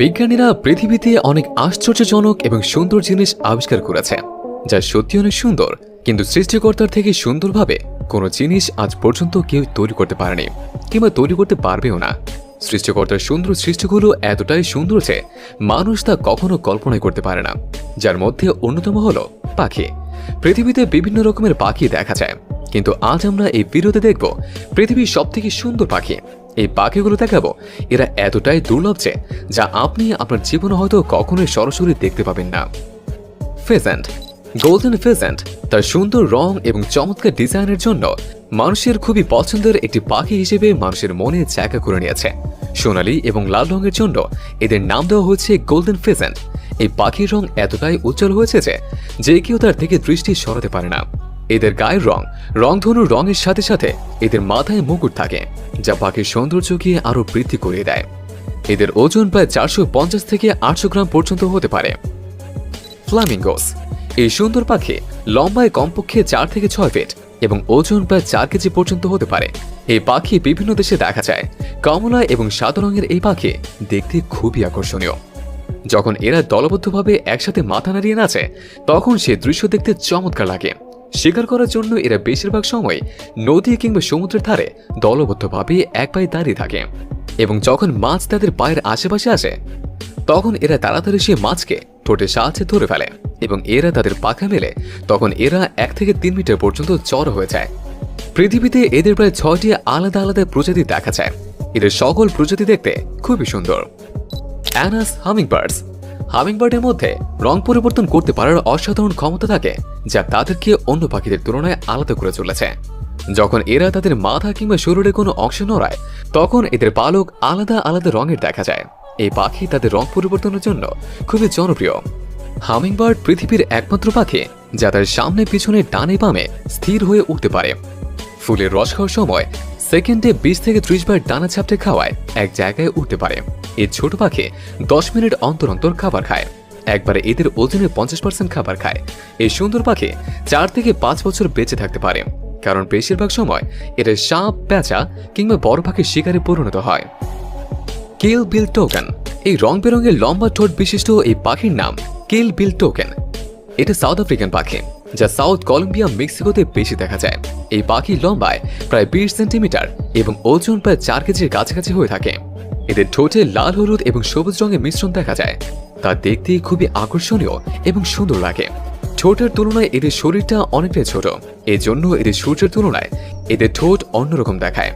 বিজ্ঞানীরা পৃথিবীতে অনেক আশ্চর্যজনক এবং সুন্দর জিনিস আবিষ্কার করেছে, যা সত্যি অনেক সুন্দর, কিন্তু সৃষ্টিকর্তার থেকে সুন্দরভাবে কোনো জিনিস আজ পর্যন্ত কেউ তৈরি করতে পারেনি, কিংবা তৈরি করতে পারবেও না। সৃষ্টিকর্তার সুন্দর সৃষ্টিগুলো এতটাই সুন্দর যে মানুষ তা কখনো কল্পনাই করতে পারে না। যার মধ্যে অন্যতম হলো পাখি। পৃথিবীতে বিভিন্ন রকমের পাখি দেখা যায়, কিন্তু আজ আমরা এই ভিডিওতে দেখব পৃথিবীর সবথেকে সুন্দর পাখি। এই পাখিগুলো দেখাবো। এরা এতটাই দুর্লভ যে, যা আপনি আপনার জীবনে হয়তো কখনোই সরাসরি দেখতে পাবেন না। ফেজেন্ট গোল্ডেন ফেজেন্ট তার সুন্দর রং এবং চমৎকার ডিজাইনের জন্য মানুষের খুবই পছন্দের একটি পাখি হিসেবে মানুষের মনে জায়গা করে নিয়েছে। সোনালী এবং লাল রঙের জন্য এদের নাম দেওয়া হয়েছে গোল্ডেন ফেজেন্ট এই পাখির রং এতটাই উজ্জ্বল হয়েছে যে যে কেউ তার থেকে দৃষ্টি সরাতে পারে না। এদের গায়ের রং রংধনুর রঙের সাথে সাথে এদের মাথায় মুকুট থাকে, যা পাখির সৌন্দর্যকে আরও বৃদ্ধি করিয়ে দেয়। এদের ওজন প্রায় চারশো পঞ্চাশ থেকে আটশো গ্রাম পর্যন্ত হতে পারে। ফ্লামিঙ্গোস, এই সুন্দর পাখি লম্বায় কমপক্ষে চার থেকে ছয় ফিট এবং ওজন প্রায় চার কেজি পর্যন্ত হতে পারে। এই পাখি বিভিন্ন দেশে দেখা যায়। কমলা এবং সাদা রঙের এই পাখি দেখতে খুবই আকর্ষণীয়। যখন এরা দলবদ্ধভাবে একসাথে মাথা নাড়িয়ে নাচে, তখন সে দৃশ্য দেখতে চমৎকার লাগে। শিকার করার জন্য এরা বেশিরভাগ সময় নদী কিংবা সমুদ্রের ধারে দলবদ্ধভাবে এক পায়ে দাঁড়িয়ে থাকে এবং যখন মাছ তাদের পায়ের আশেপাশে আসে, তখন এরা তাড়াতাড়ি সে মাছকে ঠোঁটের সাহায্যে ধরে ফেলে এবং এরা তাদের পাখা মেলে তখন এরা এক থেকে তিন মিটার পর্যন্ত চড় হয়ে যায়। পৃথিবীতে এদের প্রায় ছয়টি আলাদা আলাদা প্রজাতি দেখা যায়। এদের সকল প্রজাতি দেখতে খুবই সুন্দর। অ্যানাস হামিংবার্ডস হামিংবার্ডের মধ্যে রং পরিবর্তন করতে পারার অসাধারণ ক্ষমতা থাকে, যা তাদেরকে অন্য পাখিদের তুলনায় আলাদা করে চলেছে যখন এরা তাদের মাথা কিংবা শরীরে কোনো অংশ নড়ায়, তখন এদের পালক আলাদা আলাদা রঙের দেখা যায়। এই পাখি তাদের রং পরিবর্তনের জন্য খুবই জনপ্রিয়। হামিংবার্ড পৃথিবীর একমাত্র পাখি, যা তার সামনে পিছনে ডানে বামে স্থির হয়ে উঠতে পারে। ফুলের রস খাওয়ার সময় সেকেন্ডে বিশ থেকে ত্রিশ বার ডানা ছাপটে খাওয়ায় এক জায়গায় উঠতে পারে। এই ছোট পাখি দশ মিনিট অন্তর অন্তর খাবার খায়। একবারে এদের ওজনের পঞ্চাশ পার্সেন্ট খাবার খায়। এই সুন্দর পাখি চার থেকে পাঁচ বছর বেঁচে থাকতে পারে। কারণ বেশিরভাগ সময় এরা সাপ পেঁচা কিংবা বড় পাখির শিকারে পরিণত হয়। কেল বিল টোকেন এই রং বেরঙের লম্বা ঠোঁট বিশিষ্ট এই পাখির নাম কেল বিল টোকেন এটা সাউথ আফ্রিকান পাখি, যা সাউথ কলম্বিয়া মেক্সিকোতে বেশি দেখা যায়। এই পাখি লম্বায় প্রায় বিশ সেন্টিমিটার এবং ওজন প্রায় চার কেজির কাছাকাছি হয়ে থাকে। এদের ঠোঁটে লাল হলুদ এবং সবুজ রঙের মিশ্রণ দেখা যায়। তা দেখতে খুবই আকর্ষণীয় এবং সুন্দর লাগে। ঠোঁটের তুলনায় এদের শরীরটা অনেকটাই ছোট, এজন্য এদের সূর্যের তুলনায় এদের ঠোঁট অন্যরকম দেখায়।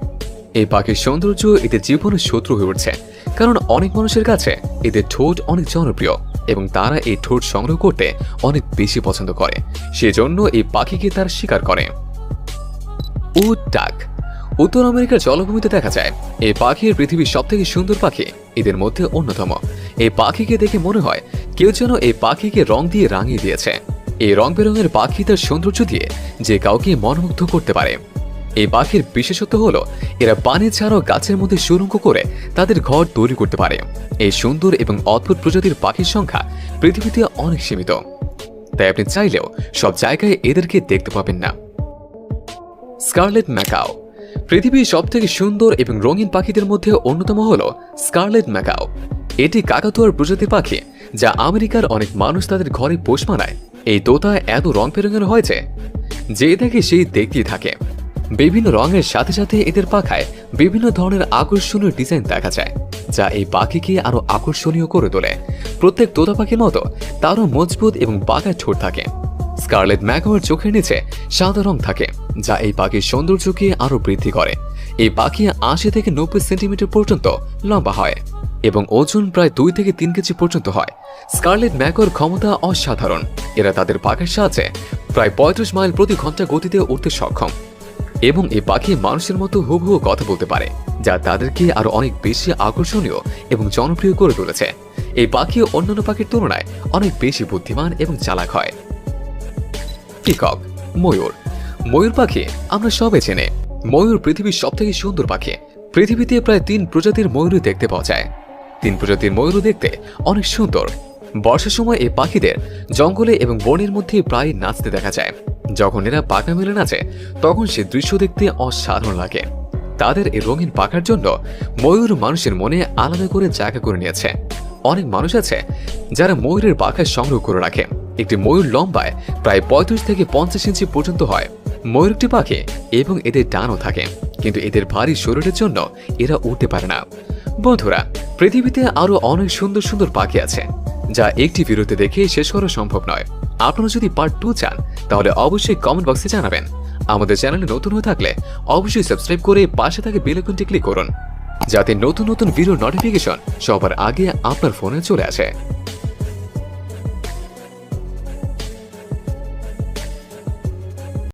এই পাখির সৌন্দর্য এদের জীবনের শত্রু হয়ে উঠছে, কারণ অনেক মানুষের কাছে এদের ঠোঁট অনেক জনপ্রিয় এবং তারা এই ঠোঁট সংগ্রহ করতে অনেক বেশি পছন্দ করে, সেজন্য এই পাখিকে তারা শিকার করে। উট, ডাক উত্তর আমেরিকার জলভূমিতে দেখা যায়, এই পাখির পৃথিবীর সব থেকে সুন্দর পাখি এদের মধ্যে অন্যতম। এই পাখিকে দেখে মনে হয় কেউ যেন এই পাখিকে রং দিয়ে রাঙিয়ে দিয়েছে। এই রং বেরঙের পাখি তার সৌন্দর্য দিয়ে যে কাউকে মনোমুগ্ধ করতে পারে। এই পাখির বিশেষত্ব হলো, এরা পানি ছাড়াও গাছের মধ্যে সুরঙ্গ করে তাদের ঘর তৈরি করতে পারে। এই সুন্দর এবং অদ্ভুত প্রজাতির পাখির সংখ্যা পৃথিবীতে অনেক সীমিত। তাই আপনি চাইলেও সব জায়গায় এদেরকে দেখতে পাবেন না। স্কারলেট ম্যাকাও পৃথিবীর সবথেকে সুন্দর এবং রঙিন পাখিদের মধ্যে অন্যতম হল স্কারলেট ম্যাকাও। এটি কাকাতুয়ার প্রজাতির পাখি, যা আমেরিকার অনেক মানুষ তাদের ঘরে পোষ মানায়। এই তোতা এত রং বেরঙের হয়েছে যে দেখে সেই দেখতেই থাকে। বিভিন্ন রঙের সাথে সাথে এদের পাখায় বিভিন্ন ধরনের আকর্ষণীয় ডিজাইন দেখা যায়, যা এই পাখিকে আরও আকর্ষণীয় করে তোলে। প্রত্যেক তোতা পাখির মতো তারও মজবুত এবং বাঁকা ঠোঁট থাকে। স্কারলেট ম্যাকাওয়ের চোখের নিচে সাদা রং থাকে, যা এই পাখির সৌন্দর্যকে আরও বৃদ্ধি করে। এই পাখি আশি থেকে নব্বই সেন্টিমিটার পর্যন্ত লম্বা হয় এবং ওজন প্রায় দুই থেকে তিন কেজি পর্যন্ত হয়। স্কারলেট ম্যাকোর ক্ষমতা অসাধারণ। এরা তাদের পাখির সাহায্যে প্রায় পঁয়ত্রিশ মাইল প্রতি ঘণ্টা গতিতে উঠতে সক্ষম এবং এই পাখি মানুষের মতো হুবহু কথা বলতে পারে, যা তাদেরকে আরও অনেক বেশি আকর্ষণীয় এবং জনপ্রিয় করে তুলেছে। এই পাখি অন্যান্য পাখির তুলনায় অনেক বেশি বুদ্ধিমান এবং চালাক হয়। পিকক, ময়ূর। ময়ূর পাখি আমরা সবে চেনে। ময়ূর পৃথিবীর সবথেকে সুন্দর পাখি। পৃথিবীতে প্রায় তিন প্রজাতির ময়ূরই দেখতে পাওয়া যায়। তিন প্রজাতির ময়ূর দেখতে অনেক সুন্দর। বর্ষার সময় এই পাখিদের জঙ্গলে এবং বনের মধ্যে প্রায় নাচতে দেখা যায়। যখন এরা পাখা মেলে নাচে, তখন সে দৃশ্য দেখতে অসাধারণ লাগে। তাদের এই রঙিন পাখার জন্য ময়ূর মানুষের মনে আলাদা করে জায়গা করে নিয়েছে। অনেক মানুষ আছে যারা ময়ূরের পাখা সংগ্রহ করে রাখে। একটি ময়ূর লম্বায় প্রায় পঁয়ত্রিশ থেকে পঞ্চাশ ইঞ্চি পর্যন্ত হয়। ময়ূর একটি পাখি এবং এদের টানও থাকে, কিন্তু এদের ভারী শরীরের জন্য এরা উঠতে পারে না। বন্ধুরা, পৃথিবীতে আরও অনেক সুন্দর সুন্দর পাখি আছে, যা একটি ভিডিওতে দেখে শেষ করা সম্ভব নয়। আপনারা যদি পার্ট টু চান, তাহলে অবশ্যই কমেন্ট বক্সে জানাবেন। আমাদের চ্যানেলে নতুন হয়ে থাকলে অবশ্যই সাবস্ক্রাইব করে পাশে থাকে বেল আইকনটি ক্লিক করুন, যাতে নতুন নতুন ভিডিও নোটিফিকেশন সবার আগে আপনার ফোনে চলে আসে।